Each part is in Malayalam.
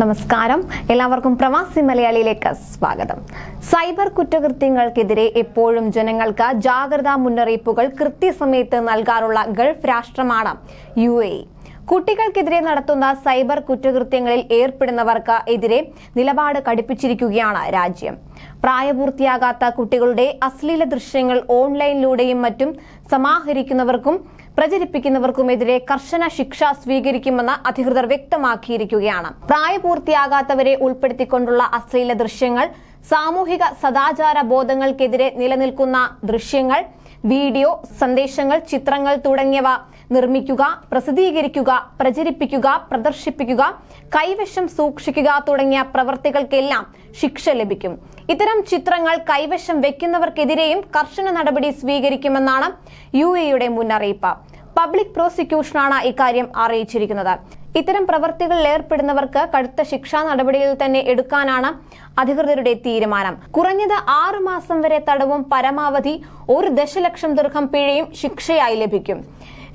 നമസ്കാരം എല്ലാവർക്കും പ്രവാസി മലയാളിയിലേക്ക് സ്വാഗതം സൈബർ കുറ്റകൃത്യങ്ങൾക്കെതിരെ എപ്പോഴും ജനങ്ങൾക്ക് ജാഗ്രതാ മുന്നറിയിപ്പുകൾ കൃത്യസമയത്ത് നൽകാറുള്ള ഗൾഫ് രാഷ്ട്രമാണ് യു എ. കുട്ടികൾക്കെതിരെ നടത്തുന്ന സൈബർ കുറ്റകൃത്യങ്ങളിൽ ഏർപ്പെടുന്നവർക്ക് എതിരെ നിലപാട് കടുപ്പിച്ചിരിക്കുകയാണ് രാജ്യം. പ്രായപൂർത്തിയാകാത്ത കുട്ടികളുടെ അശ്ലീല ദൃശ്യങ്ങൾ ഓൺലൈനിലൂടെയും മറ്റും സമാഹരിക്കുന്നവർക്കും പ്രചരിപ്പിക്കുന്നവർക്കുമെതിരെ കർശന ശിക്ഷ സ്വീകരിക്കുമെന്ന് അധികൃതർ വ്യക്തമാക്കിയിരിക്കുകയാണ്. പ്രായപൂർത്തിയാകാത്തവരെ ഉൾപ്പെടുത്തിക്കൊണ്ടുള്ള അശ്ലീല ദൃശ്യങ്ങൾ സാമൂഹിക സദാചാര ബോധങ്ങൾക്കെതിരെ നിലനിൽക്കുന്ന ദൃശ്യങ്ങൾ വീഡിയോ സന്ദേശങ്ങൾ ചിത്രങ്ങൾ തുടങ്ങിയവ നിർമ്മിക്കുക പ്രസിദ്ധീകരിക്കുക പ്രചരിപ്പിക്കുക പ്രദർശിപ്പിക്കുക കൈവശം സൂക്ഷിക്കുക തുടങ്ങിയ പ്രവർത്തികൾക്കെല്ലാം ശിക്ഷ ലഭിക്കും. ഇത്തരം ചിത്രങ്ങൾ കൈവശം വെക്കുന്നവർക്കെതിരെയും കർശന നടപടി സ്വീകരിക്കുമെന്നാണ് യു എയുടെ മുന്നറിയിപ്പ്. പബ്ലിക് പ്രോസിക്യൂഷനാണ് ഇക്കാര്യം അറിയിച്ചിരിക്കുന്നത്. ഇത്തരം പ്രവൃത്തികളിൽ ഏർപ്പെടുന്നവർക്ക് കടുത്ത ശിക്ഷാ നടപടിയിൽ തന്നെ എടുക്കാനാണ് അധികൃതരുടെ തീരുമാനം. കുറഞ്ഞത് ആറു മാസം വരെ തടവും പരമാവധി ഒരു ദശലക്ഷം ദീർഘം പിഴയും ശിക്ഷയായി ലഭിക്കും.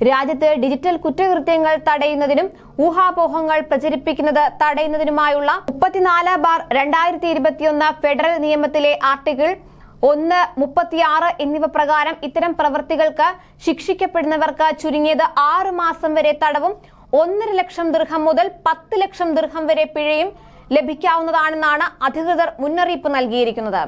രാജ്യത്ത് ഡിജിറ്റൽ കുറ്റകൃത്യങ്ങൾ തടയുന്നതിനും ഊഹാപോഹങ്ങൾ പ്രചരിപ്പിക്കുന്നത് തടയുന്നതിനുമായുള്ള മുപ്പത്തിനാല് ബാർ രണ്ടായിരത്തി ഇരുപത്തിയൊന്ന് ഫെഡറൽ നിയമത്തിലെ ആർട്ടിക്കിൾ ഒന്ന് മുപ്പത്തിയാറ് എന്നിവ പ്രകാരം ഇത്തരം പ്രവൃത്തികൾക്ക് ശിക്ഷിക്കപ്പെടുന്നവർക്ക് ചുരുങ്ങിയത് ആറു മാസം വരെ തടവും ഒന്നര ലക്ഷം ദീർഘം മുതൽ പത്ത് ലക്ഷം ദീർഘം വരെ പിഴയും ലഭിക്കാവുന്നതാണെന്നാണ് അധികൃതർ മുന്നറിയിപ്പ് നൽകിയിരിക്കുന്നത്.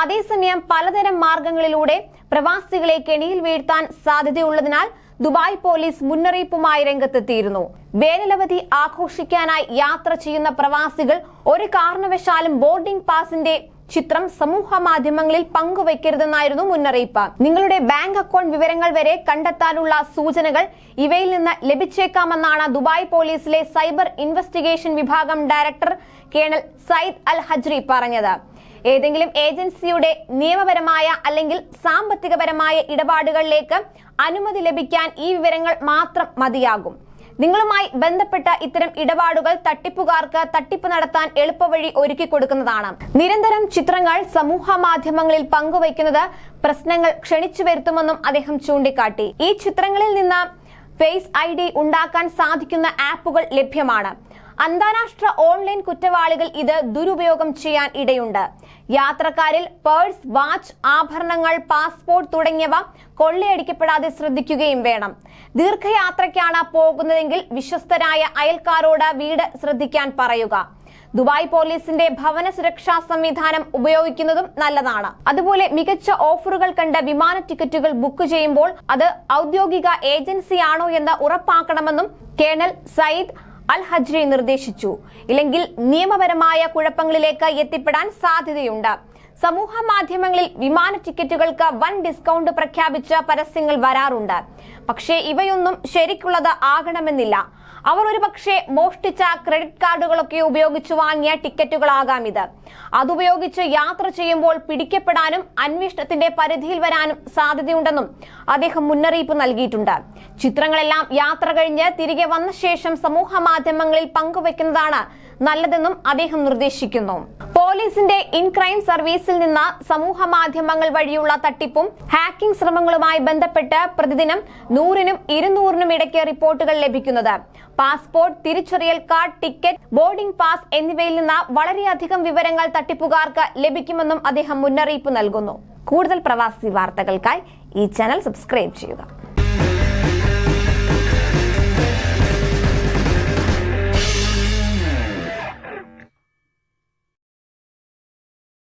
അതേസമയം പലതരം മാർഗങ്ങളിലൂടെ പ്രവാസികളെ കെണിയിൽ വീഴ്ത്താൻ സാധ്യതയുള്ളതിനാൽ ദുബായ് പോലീസ് മുന്നറിയിപ്പുമായി രംഗത്തെത്തിയിരുന്നു. വേനലവധി ആഘോഷിക്കാനായി യാത്ര ചെയ്യുന്ന പ്രവാസികൾ ഒരു കാരണവശാലും ബോർഡിംഗ് പാസിന്റെ ചിത്രം സമൂഹ മാധ്യമങ്ങളിൽ പങ്കുവയ്ക്കരുതെന്നായിരുന്നു മുന്നറിയിപ്പ്. നിങ്ങളുടെ ബാങ്ക് അക്കൗണ്ട് വിവരങ്ങൾ വരെ കണ്ടെത്താനുള്ള സൂചനകൾ ഇവയിൽ നിന്ന് ലഭിച്ചേക്കാമെന്നാണ് ദുബായ് പോലീസിലെ സൈബർ ഇൻവെസ്റ്റിഗേഷൻ വിഭാഗം director colonel Sayyid Al Hajri പറഞ്ഞത്. ഏതെങ്കിലും ഏജൻസിയുടെ നിയമപരമായ അല്ലെങ്കിൽ സാമ്പത്തികപരമായ ഇടപാടുകളിലേക്ക് അനുമതി ലഭിക്കാൻ ഈ വിവരങ്ങൾ മാത്രം മതിയാകും. നിങ്ങളുമായി ബന്ധപ്പെട്ട ഇത്തരം ഇടപാടുകൾ തട്ടിപ്പുകാർക്ക് തട്ടിപ്പ് നടത്താൻ എളുപ്പവഴി ഒരുക്കി കൊടുക്കുന്നതാണ്. നിരന്തരം ചിത്രങ്ങൾ സമൂഹ മാധ്യമങ്ങളിൽ പങ്കുവയ്ക്കുന്നത് പ്രശ്നങ്ങൾ ക്ഷണിച്ചു വരുത്തുമെന്നും അദ്ദേഹം ചൂണ്ടിക്കാട്ടി. ഈ ചിത്രങ്ങളിൽ നിന്ന് ഫേസ് ഐ ഡി ഉണ്ടാക്കാൻ സാധിക്കുന്ന ആപ്പുകൾ ലഭ്യമാണ്. അന്താരാഷ്ട്ര ഓൺലൈൻ കുറ്റവാളികൾ ഇത് ദുരുപയോഗം ചെയ്യാൻ ഇടയുണ്ട്. യാത്രക്കാരിൽ പേഴ്സ് വാച്ച് ആഭരണങ്ങൾ പാസ്പോർട്ട് തുടങ്ങിയവ കൊള്ളയടിക്കപ്പെടാതെ ശ്രദ്ധിക്കുകയും വേണം. ദീർഘയാത്രയ്ക്കാണ് പോകുന്നതെങ്കിൽ വിശ്വസ്തരായ അയൽക്കാരോട് വീട് ശ്രദ്ധിക്കാൻ പറയുക. ദുബായ് പോലീസിന്റെ ഭവന സുരക്ഷാ സംവിധാനം ഉപയോഗിക്കുന്നതും നല്ലതാണ്. അതുപോലെ മികച്ച ഓഫറുകൾ കണ്ട വിമാന ടിക്കറ്റുകൾ ബുക്ക് ചെയ്യുമ്പോൾ അത് ഔദ്യോഗിക ഏജൻസിയാണോ എന്ന് ഉറപ്പാക്കണമെന്നും കേണൽ സയ്യിദ് അൽ ഹജ്രി നിർദ്ദേശിച്ചു. ഇല്ലെങ്കിൽ നിയമപരമായ കുഴപ്പങ്ങളിലേക്ക് എത്തിപ്പെടാൻ സാധ്യതയുണ്ട്. സമൂഹ മാധ്യമങ്ങളിൽ വിമാന ടിക്കറ്റുകൾക്ക് വൻ ഡിസ്കൗണ്ട് പ്രഖ്യാപിച്ച പരസ്യങ്ങൾ വരാറുണ്ട്. പക്ഷേ ഇവയൊന്നും ശരിക്കുള്ളത് ആകണമെന്നില്ല. അവർ ഒരു പക്ഷേ മോഷ്ടിച്ച ക്രെഡിറ്റ് കാർഡുകളൊക്കെ ഉപയോഗിച്ച് വാങ്ങിയ ടിക്കറ്റുകളാകാം ഇത്. അതുപയോഗിച്ച് യാത്ര ചെയ്യുമ്പോൾ പിടിക്കപ്പെടാനും അന്വേഷണത്തിന്റെ പരിധിയിൽ വരാനും സാധ്യതയുണ്ടെന്നും അദ്ദേഹം മുന്നറിയിപ്പ് നൽകിയിട്ടുണ്ട്. ചിത്രങ്ങളെല്ലാം യാത്ര കഴിഞ്ഞ് തിരികെ വന്ന ശേഷം സമൂഹ മാധ്യമങ്ങളിൽ പങ്കുവെക്കുന്നതാണ് നല്ലതെന്നും അദ്ദേഹം നിർദ്ദേശിക്കുന്നു. പോലീസിന്റെ ഇൻ ക്രൈം സർവീസിൽ നിന്ന് സമൂഹ മാധ്യമങ്ങൾ വഴിയുള്ള തട്ടിപ്പും ഹാക്കിംഗ് ശ്രമങ്ങളുമായി ബന്ധപ്പെട്ട് പ്രതിദിനം നൂറിനും ഇരുന്നൂറിനും ഇടയ്ക്ക് റിപ്പോർട്ടുകൾ ലഭിക്കുന്നത്. പാസ്പോർട്ട് തിരിച്ചറിയൽ കാർഡ് ടിക്കറ്റ് ബോർഡിംഗ് പാസ് എന്നിവയിൽ നിന്ന് വളരെയധികം വിവരങ്ങൾ തട്ടിപ്പുകാർക്ക് ലഭിക്കുമെന്നും അദ്ദേഹം മുന്നറിയിപ്പ് നൽകുന്നു. കൂടുതൽ പ്രവാസി വാർത്തകൾക്കായി ഈ ചാനൽ സബ്സ്ക്രൈബ് ചെയ്യുക.